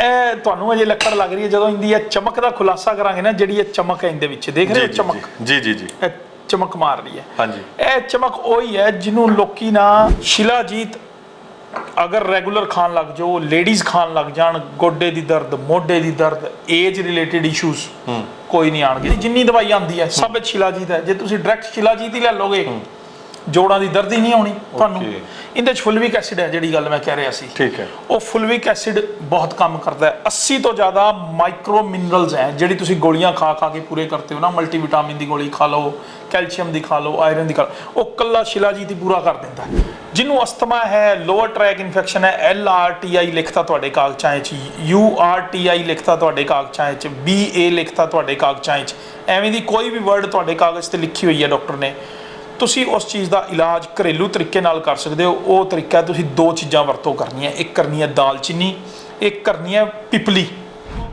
ਇਹ ਤੁਹਾਨੂੰ ਅਜੇ ਲੱਕੜ ਲੱਗ ਰਹੀ ਹੈ ਜਦੋਂ ਇੰਦੀ ਇਹ ਚਮਕ ਦਾ ਖੁਲਾਸਾ ਕਰਾਂਗੇ ਨਾ ਜਿਹੜੀ ਇਹ ਚਮਕ ਹੈ ਇਹਦੇ ਵਿੱਚ ਦੇਖ ਰਹੇ ਹੋ ਚਮਕ? ਜੀ। ਜੀ ਜੀ ਇਹ ਚਮਕ ਮਾਰ ਰਹੀ ਹੈ। ਹਾਂਜੀ। ਇਹ ਚਮਕ ਉਹੀ ਹੈ ਜਿਹਨੂੰ ਲੋਕੀ ਨਾ ਸ਼ਿਲਾਜੀਤ ਅਗਰ ਰੈਗੂਲਰ ਖਾਣ ਲੱਗ ਜਾਓ ਲੇਡੀਜ਼ ਖਾਣ ਲੱਗ ਜਾਣ ਗੋਡੇ ਦੀ ਦਰਦ ਮੋਢੇ ਦੀ ਦਰਦ ਏਜ ਰਿਲੇਟਡ ਇਸ਼ੂਜ਼ ਕੋਈ ਨਹੀਂ ਆਣਗੇ। ਜਿੰਨੀ ਦਵਾਈ ਆਂਦੀ ਹੈ ਸਭ ਸ਼ਿਲਾਜੀਤ ਹੈ। ਜੇ ਤੁਸੀਂ ਡਾਇਰੈਕਟ ਸ਼ਿਲਾਜੀਤ ਹੀ ਲੈ ਲੋਗੇ ਜੋੜਾਂ ਦੀ ਦਰਦ ਹੀ ਨਹੀਂ ਆਉਣੀ ਤੁਹਾਨੂੰ. ਇਹਦੇ ਚ ਫੁਲਵਿਕ ਐਸਿਡ ਹੈ ਜਿਹੜੀ ਗੱਲ ਮੈਂ ਕਹਿ ਰਿਹਾ ਸੀ। ਠੀਕ ਹੈ। ਉਹ ਫੁਲਵਿਕ ਐਸਿਡ ਬਹੁਤ ਕੰਮ ਕਰਦਾ ਹੈ। 80 ਤੋਂ ਜ਼ਿਆਦਾ ਮਾਈਕਰੋ ਮਿਨਰਲਸ ਹੈ ਜਿਹੜੀ ਤੁਸੀਂ ਗੋਲੀਆਂ ਖਾ ਖਾ ਕੇ ਪੂਰੇ ਕਰਤੇ ਹੋ ਨਾ। ਮਲਟੀਵਿਟਾਮਿਨ ਦੀ ਗੋਲੀ ਖਾ ਲਓ ਕੈਲਸ਼ੀਅਮ ਦੀ ਖਾ ਲਓ ਆਇਰਨ ਦੀ ਖਾ ਲਓ। ਉਹ ਕੱਲਾ ਸ਼ਿਲਾਜੀਤ ਹੀ ਪੂਰਾ ਕਰ ਦਿੰਦਾ ਹੈ। ਜਿਹਨੂੰ ਅਸਥਮਾ ਹੈ ਲੋਅਰ ਟਰੈਕ ਇਨਫੈਕਸ਼ਨ ਹੈ ਐਲ ਆਰ ਟੀ ਆਈ ਲਿਖਤਾ ਤੁਹਾਡੇ ਕਾਗਜ਼ਾਂ 'ਚ ਯੂ ਆਰ ਟੀ ਆਈ ਲਿਖਤਾ ਤੁਹਾਡੇ ਕਾਗਜ਼ਾਂ 'ਚ ਬੀ ਏ ਲਿਖਤਾ ਤੁਹਾਡੇ ਕਾਗਜ਼ਾਂ 'ਚ ਐਵੇਂ ਦੀ ਕੋਈ ਵੀ ਵਰਡ ਤੁਹਾਡੇ ਕਾਗਜ਼ ਤੇ ਲਿਖੀ ਹੋਈ ਹੈ ਡਾਕਟਰ ਨੇ। ਤੁਸੀਂ ਉਸ ਚੀਜ਼ ਦਾ ਇਲਾਜ ਘਰੇਲੂ ਤਰੀਕੇ ਨਾਲ ਕਰ ਸਕਦੇ ਹੋ। ਉਹ ਤਰੀਕਾ ਤੁਸੀਂ ਦੋ ਚੀਜ਼ਾਂ ਵਰਤੋਂ ਕਰਨੀਆਂ। ਇੱਕ ਕਰਨੀ ਹੈ ਦਾਲਚੀਨੀ ਇੱਕ ਕਰਨੀ ਹੈ ਪਿਪਲੀ।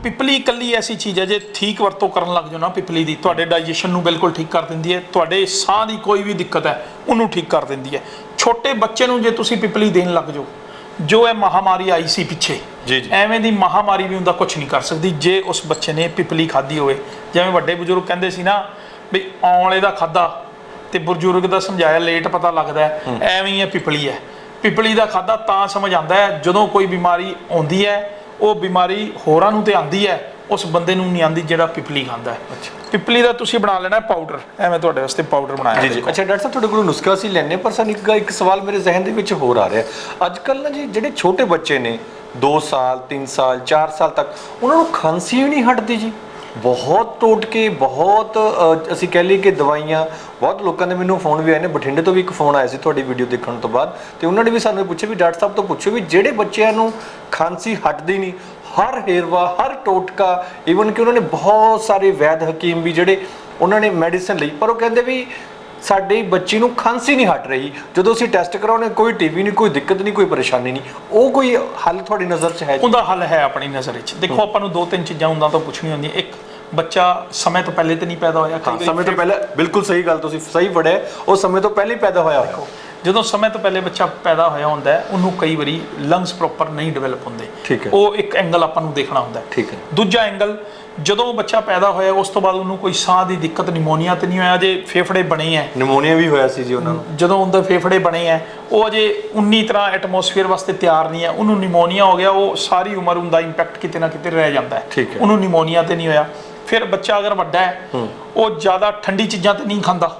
ਪਿਪਲੀ ਇਕੱਲੀ ਐਸੀ ਚੀਜ਼ ਹੈ ਜੇ ਠੀਕ ਵਰਤੋਂ ਕਰਨ ਲੱਗ ਜਾਓ ਨਾ ਪਿਪਲੀ ਦੀ ਤੁਹਾਡੇ ਡਾਈਜੈਸ਼ਨ ਨੂੰ ਬਿਲਕੁਲ ਠੀਕ ਕਰ ਦਿੰਦੀ ਹੈ। ਤੁਹਾਡੇ ਸਾਹ ਦੀ ਕੋਈ ਵੀ ਦਿੱਕਤ ਹੈ ਉਹਨੂੰ ਠੀਕ ਕਰ ਦਿੰਦੀ ਹੈ। ਛੋਟੇ ਬੱਚੇ ਨੂੰ ਜੇ ਤੁਸੀਂ ਪਿਪਲੀ ਦੇਣ ਲੱਗ ਜਾਓ ਜੋ ਇਹ ਮਹਾਮਾਰੀ ਆਈ ਸੀ ਪਿੱਛੇ ਜੀ, ਜੀ। ਐਵੇਂ ਦੀ ਮਹਾਮਾਰੀ ਵੀ ਹੁੰਦਾ ਕੁਝ ਨਹੀਂ ਕਰ ਸਕਦੀ ਜੇ ਉਸ ਬੱਚੇ ਨੇ ਪਿਪਲੀ ਖਾਧੀ ਹੋਵੇ। ਜਿਵੇਂ ਵੱਡੇ ਬਜ਼ੁਰਗ ਕਹਿੰਦੇ ਸੀ ਨਾ ਵੀ ਔਲੇ ਦਾ ਖਾਦਾ ਤੇ ਬਜ਼ੁਰਗ ਦਾ ਸਮਝਾਇਆ ਲੇਟ ਪਤਾ ਲੱਗਦਾ ਹੈ। ਐਵੇਂ ਹੀ ਹੈ ਪਿਪਲੀ ਹੈ। ਪਿਪਲੀ ਦਾ ਖਾਦਾ ਤਾਂ ਸਮਝ ਆਉਂਦਾ ਹੈ ਜਦੋਂ ਕੋਈ ਬਿਮਾਰੀ ਆਉਂਦੀ ਹੈ ਉਹ ਬਿਮਾਰੀ ਹੋਰਾਂ ਨੂੰ ਤੇ ਆਉਂਦੀ ਹੈ ਉਸ ਬੰਦੇ ਨੂੰ ਨਹੀਂ ਆਉਂਦੀ ਜਿਹੜਾ ਪਿਪਲੀ ਖਾਂਦਾ ਹੈ। ਪਿਪਲੀ ਦਾ ਤੁਸੀਂ ਬਣਾ ਲੈਣਾ ਪਾਊਡਰ ਐਵੇਂ ਤੁਹਾਡੇ ਵਾਸਤੇ ਪਾਊਡਰ ਬਣਾਇਆ ਜੀ। ਅੱਛਾ ਡਾਕਟਰ ਸਾਹਿਬ ਤੁਹਾਡੇ ਕੋਲ ਨੁਸਖਾ ਅਸੀਂ ਲੈਣੇ ਪਰ ਸਾਨੂੰ ਇੱਕ ਇੱਕ ਸਵਾਲ ਮੇਰੇ ਜ਼ਿਹਨ ਦੇ ਵਿੱਚ ਹੋਰ ਆ ਰਿਹਾ ਅੱਜ ਕੱਲ ਨਾ ਜੀ ਜਿਹੜੇ ਛੋਟੇ ਬੱਚੇ ਨੇ 2 ਸਾਲ 3 ਸਾਲ 4 ਸਾਲ ਤੱਕ ਉਹਨਾਂ ਨੂੰ ਖਾਂਸੀ ਹੀ ਨਹੀਂ ਹਟਦੀ ਜੀ। ਬਹੁਤ ਟੋਟਕੇ ਬਹੁਤ ਅ, ਅਸੀਂ ਕਹਿ ਲਈਏ ਕਿ ਦਵਾਈਆਂ। ਬਹੁਤ ਲੋਕਾਂ ਦੇ ਮੈਨੂੰ ਫੋਨ ਵੀ ਆਏ ਨੇ। ਬਠਿੰਡੇ ਤੋਂ ਵੀ ਇੱਕ ਫੋਨ ਆਇਆ ਸੀ ਤੁਹਾਡੀ ਵੀਡੀਓ ਦੇਖਣ ਤੋਂ ਬਾਅਦ। ਤੇ ਉਹਨਾਂ ਨੇ ਵੀ ਸਾਨੂੰ ਇਹ ਪੁੱਛਿਆ ਵੀ ਡਾਕਟਰ ਸਾਹਿਬ ਤੋਂ ਪੁੱਛੋ ਵੀ ਜਿਹੜੇ ਬੱਚਿਆਂ ਨੂੰ ਖਾਂਸੀ ਹਟਦੀ ਨਹੀਂ ਹਰ ਹੇਰਵਾ ਹਰ ਟੋਟਕਾ ਈਵਨ ਕਿ ਉਹਨਾਂ ਨੇ ਬਹੁਤ ਸਾਰੇ ਵੈਦ ਹਕੀਮ ਵੀ ਜਿਹੜੇ ਉਹਨਾਂ ਨੇ ਮੈਡੀਸਨ ਲਈ ਪਰ ਉਹ ਕਹਿੰਦੇ ਵੀ ਸਾਡੇ ਬੱਚੀ ਨੂੰ ਖਾਂਸੀ ਨਹੀਂ ਹਟ ਰਹੀ। ਜਦੋਂ ਅਸੀਂ ਟੈਸਟ ਕਰਾਉਣੇ ਕੋਈ ਟੀਵੀ ਨਹੀਂ ਕੋਈ ਦਿੱਕਤ ਨਹੀਂ ਕੋਈ ਪਰੇਸ਼ਾਨੀ ਨਹੀਂ। ਉਹ ਕੋਈ ਹੱਲ ਤੁਹਾਡੀ ਨਜ਼ਰ 'ਚ ਹੈ ਜੀ? ਉਹਦਾ ਹੱਲ ਹੈ ਆਪਣੀ ਨਜ਼ਰ ਵਿੱਚ ਦੇਖੋ ਆਪਾਂ ਨੂੰ ਦੋ ਤਿੰਨ ਚੀਜ਼ਾਂ ਉਹਨਾਂ ਤੋਂ ਪੁੱਛਣੀਆਂ ਹੁੰਦੀਆਂ। ਇੱਕ ਬੱਚਾ ਸਮੇਂ ਤੋਂ ਪਹਿਲੇ ਤੇ ਨਹੀਂ ਪੈਦਾ ਹੋਇਆ ਹਾਂ, ਸਮੇਂ ਤੋਂ ਪਹਿਲਾਂ ਬਿਲਕੁਲ ਸਹੀ ਗੱਲ ਤੁਸੀਂ ਸਹੀ ਫੜਿਆ ਉਹ ਸਮੇਂ ਤੋਂ ਪਹਿਲਾਂ ਹੀ ਪੈਦਾ ਹੋਇਆ ਹੋਇਆ। ਜਦੋਂ ਸਮੇਂ ਤੋਂ ਪਹਿਲੇ ਬੱਚਾ ਪੈਦਾ ਹੋਇਆ ਹੁੰਦਾ ਹੈ ਉਹਨੂੰ ਕਈ ਵਾਰੀ ਲੰਗਸ ਪ੍ਰੋਪਰ ਨਹੀਂ ਡਿਵੈਲਪ ਹੁੰਦੇ। ਠੀਕ ਹੈ। ਉਹ ਇੱਕ ਐਂਗਲ ਆਪਾਂ ਨੂੰ ਦੇਖਣਾ ਹੁੰਦਾ ਹੈ। ਠੀਕ ਹੈ। ਦੂਜਾ ਐਂਗਲ ਜਦੋਂ ਬੱਚਾ ਪੈਦਾ ਹੋਇਆ ਉਸ ਤੋਂ ਬਾਅਦ ਉਹਨੂੰ ਕੋਈ ਸਾਹ ਦੀ ਦਿੱਕਤ ਨਿਮੋਨੀਆ ਤੇ ਨਹੀਂ ਹੋਇਆ ਜੇ ਫੇਫੜੇ ਬਣੇ ਹੈ। ਨਿਮੋਨੀਆ ਵੀ ਹੋਇਆ ਸੀ ਜੀ ਉਹਨਾਂ ਨੂੰ। ਜਦੋਂ ਉਹਦੇ ਫੇਫੜੇ ਬਣੇ ਹੈ ਉਹ ਅਜੇ 19 ਤਰ੍ਹਾਂ ਐਟਮੋਸਫੇਅਰ ਵਾਸਤੇ ਤਿਆਰ ਨਹੀਂ ਹੈ। ਉਹਨੂੰ ਨਿਮੋਨੀਆ ਹੋ ਗਿਆ ਉਹ ਸਾਰੀ ਉਮਰ ਉਹਦਾ ਇੰਪੈਕਟ ਕਿਤੇ ਨਾ ਕਿਤੇ ਰਹਿ ਜਾਂਦਾ ਹੈ। ਠੀਕ ਹੈ। ਉਹਨੂੰ ਨਿਮੋਨੀਆ ਤੇ ਨਹੀਂ ਹੋਇਆ। ਫਿਰ ਬੱਚਾ ਅਗਰ ਵੱਡਾ ਹੈ ਉਹ ਜ਼ਿਆਦਾ ਠੰਡੀ ਚੀਜ਼ਾਂ ਤੇ ਨਹੀਂ ਖਾਂਦਾ।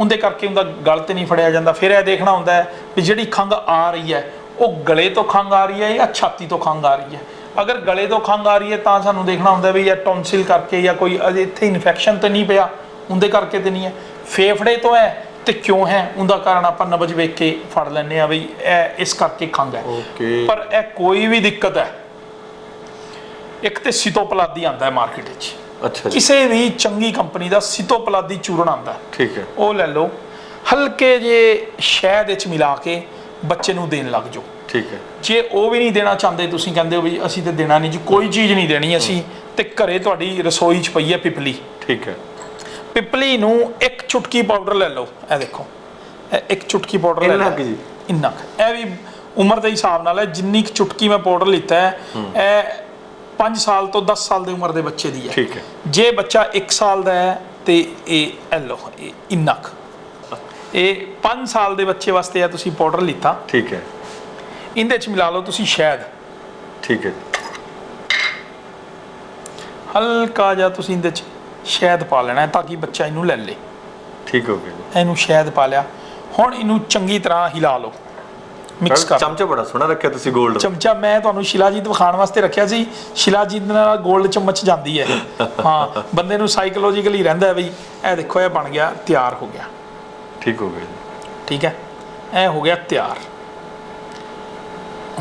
ਉਹਦੇ ਕਰਕੇ ਉਹਦਾ ਗਲ ਤੇ ਨਹੀਂ ਫੜਿਆ ਜਾਂਦਾ। ਫਿਰ ਇਹ ਦੇਖਣਾ ਹੁੰਦਾ ਹੈ ਵੀ ਜਿਹੜੀ ਖੰਘ ਆ ਰਹੀ ਹੈ ਉਹ ਗਲੇ ਤੋਂ ਖੰਘ ਆ ਰਹੀ ਹੈ ਜਾਂ ਛਾਤੀ ਤੋਂ ਖੰਘ ਆ ਰਹੀ ਹੈ? ਅਗਰ ਗਲੇ ਤੋਂ ਖੰਘ ਆ ਰਹੀ ਹੈ ਤਾਂ ਸਾਨੂੰ ਦੇਖਣਾ ਹੁੰਦਾ ਵੀ ਇਹ ਟੌਨਸਿਲ ਕਰਕੇ ਜਾਂ ਕੋਈ ਇੱਥੇ ਇਨਫੈਕਸ਼ਨ ਤੇ ਨਹੀਂ ਪਿਆ ਉਹਦੇ ਕਰਕੇ ਤੇ ਨਹੀਂ ਹੈ। ਫੇਫੜੇ ਤੋਂ ਹੈ ਤੇ ਕਿਉਂ ਹੈ ਉਹਦਾ ਕਾਰਨ ਆਪਾਂ ਨਬਜ ਵੇਖ ਕੇ ਫੜ ਲੈਂਦੇ ਆ ਵੀ ਇਹ ਇਸ ਕਰਕੇ ਖੰਘ ਹੈ। ਪਰ ਇਹ ਕੋਈ ਵੀ ਦਿੱਕਤ ਹੈ ਇੱਕ ਤੇ ਸਿਤੋਪਲਾਦੀ ਆਂਦਾ ਹੈ ਮਾਰਕੀਟ ਵਿੱਚ। ਅੱਛਾ ਜੀ। ਕਿਸੇ ਵੀ ਚੰਗੀ ਕੰਪਨੀ ਦਾ ਸਿਤੋਪਲਾਦੀ ਚੂਰਨ ਆਂਦਾ ਠੀਕ ਹੈ। ਉਹ ਲੈ ਲਓ ਹਲਕੇ ਜੇ ਸ਼ਹਿਦ ਵਿੱਚ ਮਿਲਾ ਕੇ ਬੱਚੇ ਨੂੰ ਦੇਣ ਲੱਗ ਜਾਓ। ਠੀਕ ਹੈ। ਜੇ ਉਹ ਵੀ ਨਹੀਂ ਦੇਣਾ ਚਾਹੁੰਦੇ ਤੁਸੀਂ ਕਹਿੰਦੇ ਹੋ ਵੀ ਅਸੀਂ ਤੇ ਦੇਣਾ ਨਹੀਂ ਜੀ ਕੋਈ ਚੀਜ਼ ਨਹੀਂ ਦੇਣੀ ਅਸੀਂ ਤੇ ਘਰੇ ਤੁਹਾਡੀ ਰਸੋਈ 'ਚ ਪਈ ਹੈ ਪਿਪਲੀ। ਠੀਕ ਹੈ। ਪਿਪਲੀ ਨੂੰ ਇੱਕ ਚੁਟਕੀ ਪਾਊਡਰ ਲੈ ਲਓ ਇਹ ਦੇਖੋ ਇਹ ਇੱਕ ਚੁਟਕੀ ਪਾਊਡਰ ਲੈ ਇੰਨਾ ਲਓ। ਕੁ ਜੀ? ਇੰਨਾ ਕੁ। ਇਹ ਵੀ ਉਮਰ ਦੇ ਹਿਸਾਬ ਨਾਲ ਹੈ ਜਿੰਨੀ ਕੁ ਚੁਟਕੀ ਮੈਂ ਪਾਊਡਰ ਲਿੱਤਾ ਹੈ। ਇਹ 5 ਸਾਲ ਤੋਂ 10 ਸਾਲ ਦੀ ਉਮਰ ਦੇ ਬੱਚੇ ਦੀ ਹੈ। ਠੀਕ ਹੈ। ਜੇ ਬੱਚਾ 1 ਸਾਲ ਦਾ ਹੈ ਤੇ ਇਹ ਇਹ ਲਓ ਇਹ ਇੰਨਾ ਕੁ। ਇਹ 5 ਸਾਲ ਦੇ ਬੱਚੇ ਵਾਸਤੇ ਆ ਤੁਸੀਂ ਪਾਊਡਰ ਲਿੱਤਾ। ਠੀਕ ਹੈ। ਇਹਦੇ ਚ ਮਿਲਾ ਲਓ ਤੁਸੀਂ ਸ਼ਹਿਦ। ਠੀਕ ਹੈ। ਹਲਕਾ ਜਿਹਾ ਤੁਸੀਂ ਇਹਦੇ ਚ ਸ਼ਹਿਦ ਪਾ ਲੈਣਾ ਤਾਂ ਕਿ ਬੱਚਾ ਇਹਨੂੰ ਲੈ ਲੇ। ਠੀਕ ਹੋ ਗਿਆ ਇਹਨੂੰ ਸ਼ਹਿਦ ਪਾ ਲਿਆ। ਹੁਣ ਇਹਨੂੰ ਚੰਗੀ ਤਰ੍ਹਾਂ ਹਿਲਾ ਲਓ। ਮਿਕਸ ਕਰ। ਚਮਚਾ ਬੜਾ ਸੋਹਣਾ ਰੱਖਿਆ ਤੁਸੀਂ 골ਡ ਚਮਚਾ ਮੈਂ ਤੁਹਾਨੂੰ ਸ਼ਿਲਾਜੀਤ ਵਿਖਾਉਣ ਵਾਸਤੇ ਰੱਖਿਆ ਸੀ। ਸ਼ਿਲਾਜੀਤ ਨਾਲ 골ਡ ਚਮਚ ਜਾਂਦੀ ਹੈ। ਹਾਂ ਬੰਦੇ ਨੂੰ ਸਾਈਕੋਲੋਜੀਕਲੀ ਰਹਿੰਦਾ ਹੈ ਬਈ ਇਹ ਦੇਖੋ ਇਹ ਬਣ ਗਿਆ ਤਿਆਰ ਹੋ ਗਿਆ। ਠੀਕ ਹੋ ਗਿਆ ਠੀਕ ਹੈ? ਇਹ ਹੋ ਗਿਆ ਤਿਆਰ।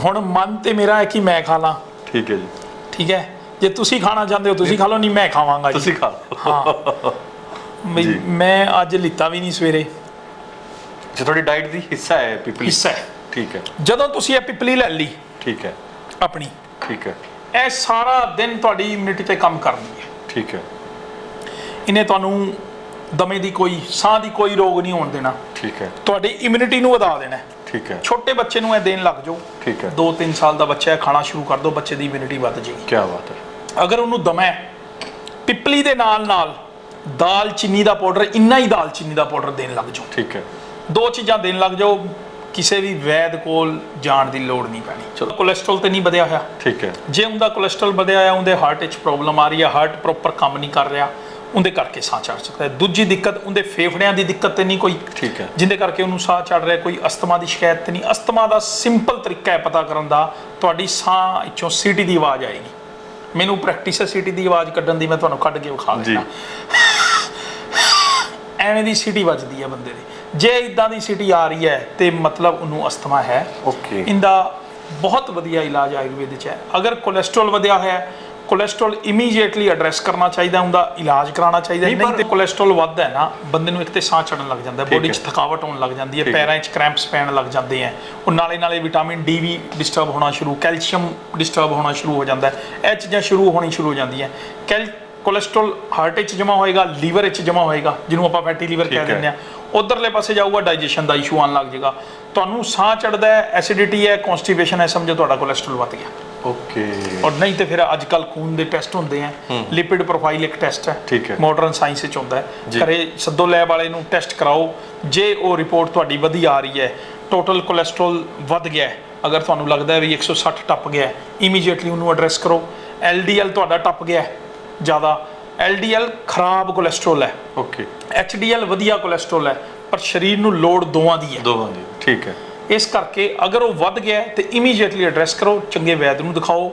ਹੁਣ ਮਨ ਤੇ ਮੇਰਾ ਹੈ ਕਿ ਮੈਂ ਖਾ ਲਾਂ। ਠੀਕ ਹੈ ਜੀ। ਠੀਕ ਹੈ? ਜੇ ਤੁਸੀਂ ਖਾਣਾ ਚਾਹੁੰਦੇ ਹੋ ਤੁਸੀਂ ਖਾ ਲਓ ਨਹੀਂ ਮੈਂ ਖਾਵਾਂਗਾ ਜੀ। ਤੁਸੀਂ ਖਾ ਲਓ। ਹਾਂ। ਮੈਂ ਅੱਜ ਲਿੱਤਾ ਵੀ ਨਹੀਂ ਸਵੇਰੇ। ਜੇ ਤੁਹਾਡੀ ਡਾਈਟ ਦੀ ਹਿੱਸਾ ਹੈ ਪਿਪਲੀ ਹਿੱਸਾ ਹੈ। ਠੀਕ ਹੈ। ਜਦੋਂ ਤੁਸੀਂ ਇਹ ਪਿਪਲੀ ਲੈ ਲਈ ਠੀਕ ਹੈ। ਆਪਣੀ ਠੀਕ ਹੈ। ਇਹ ਸਾਰਾ ਦਿਨ ਤੁਹਾਡੀ ਇਮਿਊਨਿਟੀ ਤੇ ਕੰਮ ਕਰਦੀ ਹੈ ਠੀਕ ਹੈ। ਇਹਨੇ ਤੁਹਾਨੂੰ ਦਮੇ ਦੀ ਕੋਈ ਸਾਹ ਦੀ ਕੋਈ ਰੋਗ ਨਹੀਂ ਹੋਣ ਦੇਣਾ। ਠੀਕ ਹੈ। ਤੁਹਾਡੀ ਇਮਿਊਨਿਟੀ ਨੂੰ ਵਧਾ ਦੇਣਾ। ਠੀਕ ਹੈ। ਛੋਟੇ ਬੱਚੇ ਨੂੰ ਇਹ ਦੇਣ ਲੱਗ ਜਾਓ। ਠੀਕ ਹੈ। 2-3 ਸਾਲ ਦਾ ਬੱਚਾ ਹੈ ਖਾਣਾ ਸ਼ੁਰੂ ਕਰ ਦਿਓ ਬੱਚੇ ਦੀ ਇਮਿਊਨਿਟੀ ਵੱਧ ਜਾਏਗੀ। ਕੀ ਬਾਤ ਹੈ। ਅਗਰ ਉਹਨੂੰ ਦਮਾ ਹੈ ਪਿਪਲੀ ਦੇ ਨਾਲ ਨਾਲ ਦਾਲ ਚੀਨੀ ਦਾ ਪਾਊਡਰ ਇੰਨਾ ਹੀ ਦਾਲ ਚੀਨੀ ਦਾ ਪਾਊਡਰ ਦੇਣ ਲੱਗ ਜਾਓ। ਠੀਕ ਹੈ। ਦੋ ਚੀਜ਼ਾਂ ਦੇਣ ਲੱਗ ਜਾਓ ਕਿਸੇ ਵੀ ਵੈਦ ਕੋਲ ਜਾਣ ਦੀ ਲੋੜ ਨਹੀਂ ਪੈਣੀ। ਚਲੋ ਕੋਲੇਸਟ੍ਰੋਲ ਤੇ ਨਹੀਂ ਵਧਿਆ ਹੋਇਆ। ਠੀਕ ਹੈ। ਜੇ ਉਹਦਾ ਕੋਲੇਸਟ੍ਰੋਲ ਵਧਿਆ ਹੋਇਆ ਉਹਦੇ ਹਾਰਟ ਵਿੱਚ ਪ੍ਰੋਬਲਮ ਆ ਰਹੀ ਹੈ ਹਾਰਟ ਪ੍ਰੋਪਰ ਕੰਮ ਨਹੀਂ ਕਰ ਰਿਹਾ ਉਹਦੇ ਕਰਕੇ ਸਾਹ ਚੜ ਸਕਦਾ ਹੈ। ਦੂਜੀ ਦਿੱਕਤ ਉਹਦੇ ਫੇਫੜਿਆਂ ਦੀ ਦਿੱਕਤ ਤੇ ਨਹੀਂ ਕੋਈ। ਠੀਕ ਹੈ। ਜਿੰਦੇ ਕਰਕੇ ਉਹਨੂੰ ਸਾਹ ਚੜ ਰਿਹਾ ਕੋਈ ਅਸਥਮਾ ਦੀ ਸ਼ਿਕਾਇਤ ਤੇ ਨਹੀਂ। ਅਸਥਮਾ ਦਾ ਸਿੰਪਲ ਤਰੀਕਾ ਹੈ ਪਤਾ ਕਰਨ ਦਾ ਤੁਹਾਡੀ ਸਾਹ ਵਿੱਚੋਂ ਸੀਟੀ ਦੀ ਆਵਾਜ਼ ਆਏਗੀ। ਮੈਨੂੰ ਪ੍ਰੈਕਟਿਸ ਹੈ ਸੀਟੀ ਦੀ ਆਵਾਜ਼ ਕੱਢਣ ਦੀ ਮੈਂ ਤੁਹਾਨੂੰ ਕੱਢ ਕੇ ਵਿਖਾ ਜੀ। ਦਿੰਦਾ। ਐਵੇਂ ਦੀ ਸੀਟੀ ਵੱਜਦੀ ਹੈ ਬੰਦੇ ਦੀ। ਜੇ ਇਦਾਂ ਦੀ ਸੀਟੀ ਆ ਰਹੀ ਹੈ ਤੇ ਮਤਲਬ ਉਹਨੂੰ ਅਸਥਮਾ ਹੈ। ਓਕੇ ਇਹਦਾ ਬਹੁਤ ਵਧੀਆ ਇਲਾਜ ਆਯੁਰਵੇਦ ਚ ਹੈ। ਅਗਰ ਕੋਲੇਸਟ੍ਰੋਲ ਵਧਿਆ ਹੋਇਆ ਹੈ ਕੋਲੇਸਟ੍ਰੋਲ ਇਮੀਡੀਏਟਲੀ ਐਡਰੈਸ ਕਰਨਾ ਚਾਹੀਦਾ ਉਹਦਾ ਇਲਾਜ ਕਰਾਉਣਾ ਚਾਹੀਦਾ ਨਹੀਂ, ਤੇ ਕੋਲੇਸਟ੍ਰੋਲ ਵੱਧਦਾ ਹੈ ਨਾ ਬੰਦੇ ਨੂੰ ਇੱਕ ਤੇ ਸਾਹ ਚੜਨ ਲੱਗ ਜਾਂਦਾ ਬੋਡੀ। 'ਚ ਥਕਾਵਟ ਹੋਣ ਲੱਗ ਜਾਂਦੀ ਹੈ। ਪੈਰਾਂ 'ਚ ਕ੍ਰੈਂਪਸ ਪੈਣ ਲੱਗ ਜਾਂਦੇ ਹੈ। ਉਹ ਨਾਲੇ ਨਾਲੇ ਵਿਟਾਮਿਨ ਡੀ ਵੀ ਡਿਸਟਰਬ ਹੋਣਾ ਸ਼ੁਰੂ ਕੈਲਸ਼ੀਅਮ ਡਿਸਟਰਬ ਹੋਣਾ ਸ਼ੁਰੂ ਹੋ ਜਾਂਦਾ ਹੈ। ਇਹ ਚੀਜ਼ਾਂ ਸ਼ੁਰੂ ਹੋਣੀ ਸ਼ੁਰੂ ਹੋ ਜਾਂਦੀਆਂ ਕੈਲ ਕੋਲੇਸਟ੍ਰੋਲ ਹਾਰਟ ਵਿੱਚ ਜਮਾ ਹੋਏਗਾ ਲੀਵਰ ਵਿੱਚ ਜਮਾ ਹੋਏਗਾ ਜਿਹਨੂੰ ਆਪਾਂ ਫੈਟੀ ਲੀਵਰ ਕਹਿ। ਦਿੰਦੇ ਆ ਉਧਰਲੇ ਪਾਸੇ ਜਾਊਗਾ ਡਾਈਜੈਸ਼ਨ ਦਾ ਇਸ਼ੂ ਆਉਣ ਲੱਗ ਜਾਏਗਾ। ਤੁਹਾਨੂੰ ਸਾਹ ਚੜਦਾ ਹੈ ਐਸਿਡਿਟੀ ਹੈ ਕਨਸਟੀਪੇਸ਼ਨ ਹੈ ਸਮਝੋ ਤੁਹਾਡਾ ਕੋਲੇਸਟ੍ਰੋਲ ਵੱਧ ਗਿਆ। ਓਕੇ ਔਰ ਨਹੀਂ ਤੇ ਫਿਰ ਅੱਜ ਕੱਲ ਖੂਨ ਦੇ ਟੈਸਟ ਹੁੰਦੇ ਆ। ਲਿਪਿਡ ਪ੍ਰੋਫਾਈਲ ਇੱਕ ਟੈਸਟ ਹੈ। ਠੀਕ ਹੈ। ਮਾਡਰਨ ਸਾਇੰਸ ਵਿੱਚ ਹੁੰਦਾ ਹੈ। ਘਰੇ ਸੱਦੋ ਲੈਬ ਵਾਲੇ ਨੂੰ ਟੈਸਟ ਕਰਾਓ। ਜੇ ਉਹ ਰਿਪੋਰਟ ਤੁਹਾਡੀ ਵਧੀਆ ਆ ਰਹੀ ਹੈ ਟੋਟਲ ਕੋਲੇਸਟ੍ਰੋਲ ਵੱਧ ਗਿਆ ਹੈ ਅਗਰ ਤੁਹਾਨੂੰ ਲੱਗਦਾ ਹੈ ਵੀ 160 ਟੱਪ ਗਿਆ ਹੈ ਇਮੀਡੀਏਟਲੀ ਉਹਨੂੰ ਐਡਰੈਸ ਕਰੋ। ਐਲਡੀਐਲ ਤੁਹਾਡਾ ਟੱਪ ਗਿਆ ਹੈ। ਜ਼ਿਆਦਾ। ਐਲਡੀਐਲ ਖਰਾਬ ਕੋਲੇਸਟ੍ਰੋਲ ਹੈ। ਓਕੇ ਐਚਡੀਐਲ ਵਧੀਆ ਕੋਲੇਸਟ੍ਰੋਲ ਹੈ ਪਰ ਸਰੀਰ ਨੂੰ ਲੋੜ ਦੋਵਾਂ ਦੀ ਹੈ। ਦੋਵਾਂ ਦੀ ਠੀਕ ਹੈ। ਇਸ ਕਰਕੇ ਅਗਰ ਉਹ ਵੱਧ ਗਿਆ ਤੇ ਇਮੀਡੀਏਟਲੀ ਐਡਰੈਸ ਕਰੋ ਚੰਗੇ ਵੈਦ ਨੂੰ ਦਿਖਾਓ।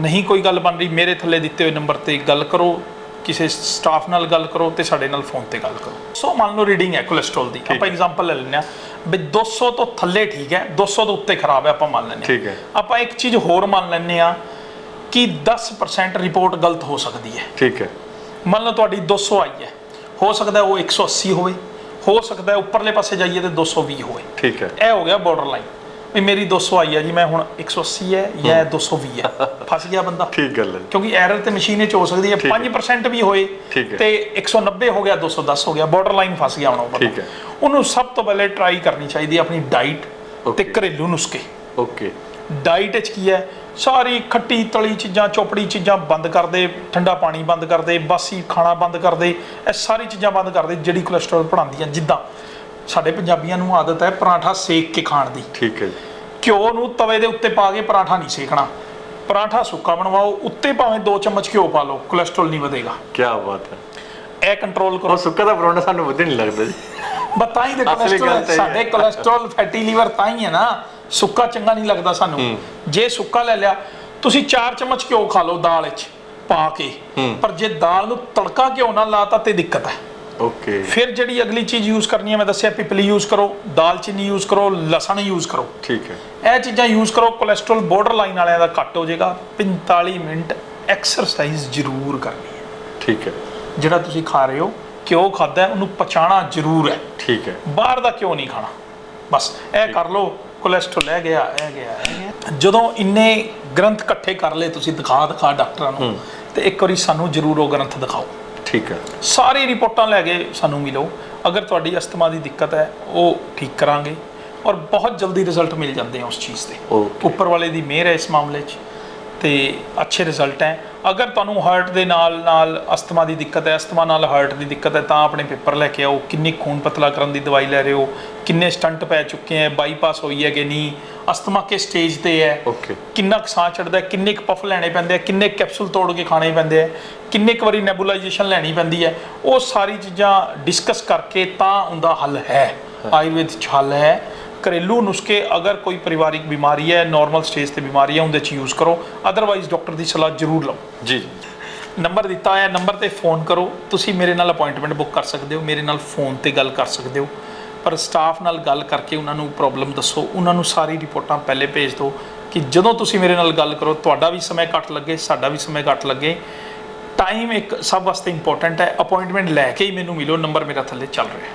ਨਹੀਂ ਕੋਈ ਗੱਲ ਬਣ ਰਹੀ ਮੇਰੇ ਥੱਲੇ ਦਿੱਤੇ ਹੋਏ ਨੰਬਰ ਤੇ ਗੱਲ ਕਰੋ ਕਿਸੇ ਸਟਾਫ ਨਾਲ ਗੱਲ ਕਰੋ ਤੇ ਸਾਡੇ ਨਾਲ ਫੋਨ ਤੇ ਗੱਲ ਕਰੋ। ਸੋ ਮੰਨ ਲਓ ਰੀਡਿੰਗ ਹੈ ਕੋਲੇਸਟ੍ਰੋਲ ਦੀ। ਆਪਾਂ ਐਗਜ਼ਾਮਪਲ ਲੈ ਲੈਂਦੇ ਆ ਵੀ 200 ਤੋਂ ਥੱਲੇ ਠੀਕ ਹੈ 200 ਤੋਂ ਉੱਤੇ ਖਰਾਬ ਹੈ ਆਪਾਂ ਮੰਨ ਲੈਂਦੇ ਠੀਕ ਹਾਂ। ਹੈ। ਆਪਾਂ ਇੱਕ ਚੀਜ਼ ਹੋਰ ਮੰਨ ਲੈਂਦੇ ਆ ਕਿ 10% ਰਿਪੋਰਟ ਗਲਤ ਹੋ ਸਕਦੀ ਹੈ। ਠੀਕ ਹੈ। ਮੰਨ ਲਓ ਤੁਹਾਡੀ 200 ਆਈ ਹੈ। ਹੋ ਸਕਦਾ ਉਹ 180 ਹੋਵੇ। ਹੋ ਸਕਦਾ ਉੱਪਰਲੇ ਪਾਸੇ ਜਾਈਏ ਤੇ 220 ਹੋਵੇ। ਠੀਕ ਹੈ। ਇਹ ਹੋ ਗਿਆ ਬਾਰਡਰ ਲਾਈਨ ਵੀ ਮੇਰੀ 200 ਆਈ ਹੈ ਜੀ ਮੈਂ ਹੁਣ 180 ਹੈ ਜਾਂ 220 ਹੈ। ਫਸ ਗਿਆ ਬੰਦਾ। ਠੀਕ ਗੱਲ ਹੈ ਕਿਉਂਕਿ ਐਰਰ ਤੇ ਮਸ਼ੀਨ ਵਿੱਚ ਹੋ ਸਕਦੀ ਹੈ। ਠੀਕ ਹੈ। 5% ਵੀ ਹੋਏ। ਤੇ 190 ਹੋ ਗਿਆ 210 ਹੋ ਗਿਆ। ਬਾਰਡਰ ਲਾਈਨ ਫਸ ਗਿਆ ਹੁਣ ਉਹ ਠੀਕ ਹੈ। ਉਹਨੂੰ ਸਭ ਤੋਂ ਪਹਿਲੇ ਟਰਾਈ ਕਰਨੀ ਚਾਹੀਦੀ ਹੈ ਆਪਣੀ ਡਾਈਟ ਤੇ. ਘਰੇਲੂ ਨੁਸਖੇ। ਓਕੇ ਡਾਈਟ ਵਿੱਚ ਕੀ ਹੈ? ਸਾਰੀ ਖੱਟੀ ਤਲੀ ਚੀਜ਼ਾਂ ਚੋਪੜੀ ਚੀਜ਼ਾਂ ਬੰਦ ਕਰ ਦੇ ਠੰਡਾ ਪਾਣੀ ਬੰਦ ਕਰ ਦੇ ਬਾਸੀ ਖਾਣਾ ਬੰਦ ਕਰ ਦੇ ਇਹ ਸਾਰੀ ਚੀਜ਼ਾਂ ਬੰਦ ਕਰ ਦੇ ਜਿਹੜੀ ਕੋਲੇਸਟ੍ਰੋਲ ਬਣਾਉਂਦੀਆਂ ਜਿੱਦਾਂ ਸਾਡੇ ਪੰਜਾਬੀਆਂ ਨੂੰ ਆਦਤ ਹੈ ਪਰਾਂਠਾ ਸੇਕ ਕੇ ਖਾਣ ਦੀ। ਠੀਕ ਹੈ ਜੀ। ਘਿਓ ਨੂੰ ਤਵੇ ਦੇ ਉੱਤੇ ਪਾ ਕੇ ਪਰਾਂਠਾ ਨਹੀਂ ਸੇਕਣਾ। ਪਰਾਂਠਾ ਸੁੱਕਾ ਬਣਵਾਓ ਉੱਤੇ ਭਾਵੇਂ 2 ਚਮਚ ਘਿਓ ਪਾ ਲਓ ਕੋਲੇਸਟ੍ਰੋਲ ਨਹੀਂ ਵਧੇਗਾ। ਕੀ ਬਾਤ ਹੈ। ਇਹ ਕੰਟਰੋਲ ਕਰੋ। ਸੁੱਕਾ ਦਾ ਪਰੌਂਠਾ ਸਾਨੂੰ ਵਧੀਆ ਨਹੀਂ ਲੱਗਦਾ ਜੀ। ਅਸਲੀ ਗੱਲ ਕੋਲੇਸਟ੍ਰੋਲ ਸਾਡੇ। ਕੋਲੇਸਟ੍ਰੋਲ ਫੈਟੀ ਲੀਵਰ ਤਾਂ ਹੀ ਹੈ ਨਾ। ਸੁੱਕਾ ਚੰਗਾ ਨਹੀਂ ਲੱਗਦਾ ਸਾਨੂੰ। ਜੇ ਸੁੱਕਾ ਲੈ ਲਿਆ ਤੁਸੀਂ 4 ਚਮਚ ਘਿਓ ਖਾ ਲਓ ਦਾਲ ਵਿੱਚ ਪਾ ਕੇ। ਪਰ ਜੇ ਦਾਲ ਨੂੰ ਤੜਕਾ ਘਿਓ ਨਾਲ ਲਾਤਾ ਤੇ ਦਿੱਕਤ ਹੈ। ਓਕੇ। ਫਿਰ ਜਿਹੜੀ ਅਗਲੀ ਚੀਜ਼ ਯੂਜ਼ ਕਰਨੀ ਹੈ ਮੈਂ ਦੱਸਿਆ ਪਿਪਲੀ ਯੂਜ਼ ਕਰੋ ਦਾਲਚੀਨੀ ਯੂਜ਼ ਕਰੋ ਲਸਣ ਯੂਜ਼ ਕਰੋ। ਠੀਕ ਹੈ। ਇਹ ਚੀਜ਼ਾਂ ਯੂਜ਼ ਕਰੋ ਕੋਲੇਸਟ੍ਰੋਲ ਬਾਰਡਰ ਲਾਈਨ ਵਾਲਿਆਂ ਦਾ ਘੱਟ ਹੋ ਜਾਏਗਾ। 45 ਮਿੰਟ ਐਕਸਰਸਾਈਜ਼ ਜ਼ਰੂਰ ਕਰਨੀ ਹੈ। ਠੀਕ ਹੈ। ਜਿਹੜਾ ਤੁਸੀਂ ਖਾ ਰਹੇ ਹੋ ਕਿਉਂ ਖਾਦਾ ਉਹਨੂੰ ਪਚਾਣਾ ਜ਼ਰੂਰ ਹੈ। ਠੀਕ ਹੈ। ਬਾਹਰ ਦਾ ਕਿਉਂ ਨਹੀਂ ਖਾਣਾ। ਬਸ ਇਹ ਕਰ ਲਓ। ਕੋਲੇਸਟ੍ਰੋਲ ਹੈ ਗਿਆ ਇਹ ਗਿਆ ਇਹ ਗਿਆ। ਜਦੋਂ ਇੰਨੇ ਗ੍ਰੰਥ ਇਕੱਠੇ ਕਰ ਲਏ ਤੁਸੀਂ ਦਿਖਾ ਦਿਖਾ ਡਾਕਟਰਾਂ ਨੂੰ ਤੇ ਇੱਕ ਵਾਰੀ ਸਾਨੂੰ ਜ਼ਰੂਰ ਉਹ ਗ੍ਰੰਥ ਦਿਖਾਓ। ਠੀਕ ਹੈ। ਸਾਰੀ ਰਿਪੋਰਟਾਂ ਲੈ ਕੇ ਸਾਨੂੰ ਮਿਲੋ। ਅਗਰ ਤੁਹਾਡੀ ਅਸਥਮਾ ਦੀ ਦਿੱਕਤ ਹੈ ਉਹ ਠੀਕ ਕਰਾਂਗੇ। ਔਰ ਬਹੁਤ ਜਲਦੀ ਰਿਜ਼ਲਟ ਮਿਲ ਜਾਂਦੇ ਆ ਉਸ ਚੀਜ਼ ਦੇ. ਉੱਪਰ ਵਾਲੇ ਦੀ ਮਿਹਰ ਹੈ ਇਸ ਮਾਮਲੇ 'ਚ। ਤੇ ਅੱਛੇ ਰਿਜ਼ਲਟ ਹੈ। ਅਗਰ ਤੁਹਾਨੂੰ ਹਾਰਟ ਦੇ ਨਾਲ ਨਾਲ ਅਸਥਮਾ ਦੀ ਦਿੱਕਤ ਹੈ ਅਸਥਮਾ ਨਾਲ ਹਾਰਟ ਦੀ ਦਿੱਕਤ ਹੈ ਤਾਂ ਆਪਣੇ ਪੇਪਰ ਲੈ ਕੇ ਆਓ। ਕਿੰਨੀ ਖੂਨ ਪਤਲਾ ਕਰਨ ਦੀ ਦਵਾਈ ਲੈ ਰਹੇ ਹੋ ਕਿੰਨੇ ਸਟੰਟ ਪੈ ਚੁੱਕੇ ਹੈ ਬਾਈਪਾਸ ਹੋਈ ਹੈ ਕਿ ਨਹੀਂ ਅਸਥਮਾ ਕਿਸ ਸਟੇਜ ਤੇ ਹੈ? ਓਕੇ ਕਿੰਨਾ ਕੁ ਸਾਹ ਚੜਦਾ ਹੈ ਕਿੰਨੇ ਕੁ ਪਫ ਲੈਣੇ ਪੈਂਦੇ ਆ ਕਿੰਨੇ ਕੈਪਸੂਲ ਤੋੜ ਕੇ ਖਾਣੇ ਪੈਂਦੇ ਆ ਕਿੰਨੇ ਕੁ ਵਾਰੀ ਨੈਬੂਲਾਈਜੇਸ਼ਨ ਲੈਣੀ ਪੈਂਦੀ ਹੈ ਉਹ ਸਾਰੀ ਚੀਜ਼ਾਂ ਡਿਸਕਸ ਕਰਕੇ ਤਾਂ ਉਹਦਾ ਹੱਲ ਹੈ। ਆਯੁਰਵੇਦ ਹੱਲ ਹੈ। ਘਰੇਲੂ ਨੁਸਖੇ ਅਗਰ ਕੋਈ ਪਰਿਵਾਰਿਕ ਬਿਮਾਰੀ ਹੈ ਨਾਰਮਲ ਸਟੇਜ ਤੇ ਬਿਮਾਰੀ ਹੈ ਉਹਦੇ ਚ ਯੂਜ਼ ਕਰੋ। ਅਦਰਵਾਈਜ਼ ਡਾਕਟਰ ਦੀ ਸਲਾਹ ਜ਼ਰੂਰ ਲਓ। ਜੀ। ਨੰਬਰ ਦਿੱਤਾ ਹੈ ਨੰਬਰ ਤੇ ਫੋਨ ਕਰੋ। ਤੁਸੀਂ ਮੇਰੇ ਨਾਲ ਅਪਾਇੰਟਮੈਂਟ ਬੁੱਕ ਕਰ ਸਕਦੇ ਹੋ ਮੇਰੇ ਨਾਲ ਫੋਨ ਤੇ ਗੱਲ ਕਰ ਸਕਦੇ ਹੋ। ਪਰ ਸਟਾਫ ਨਾਲ ਗੱਲ ਕਰਕੇ ਉਹਨਾਂ ਨੂੰ ਪ੍ਰੋਬਲਮ ਦੱਸੋ। ਉਹਨਾਂ ਨੂੰ ਸਾਰੀ ਰਿਪੋਰਟਾਂ ਪਹਿਲੇ ਭੇਜ ਦਿਓ ਕਿ ਜਦੋਂ ਤੁਸੀਂ ਮੇਰੇ ਨਾਲ ਗੱਲ ਕਰੋ ਤੁਹਾਡਾ ਵੀ ਸਮਾਂ ਘੱਟ ਲੱਗੇ ਸਾਡਾ ਵੀ ਸਮਾਂ ਘੱਟ ਲੱਗੇ। ਟਾਈਮ ਇੱਕ ਸਭ ਵਾਸਤੇ ਇੰਪੋਰਟੈਂਟ ਹੈ। ਅਪਾਇੰਟਮੈਂਟ ਲੈ ਕੇ ਹੀ ਮੈਨੂੰ ਮਿਲੋ ਨੰਬਰ ਮੇਰਾ ਥੱਲੇ ਚੱਲ ਰਿਹਾ ਹੈ।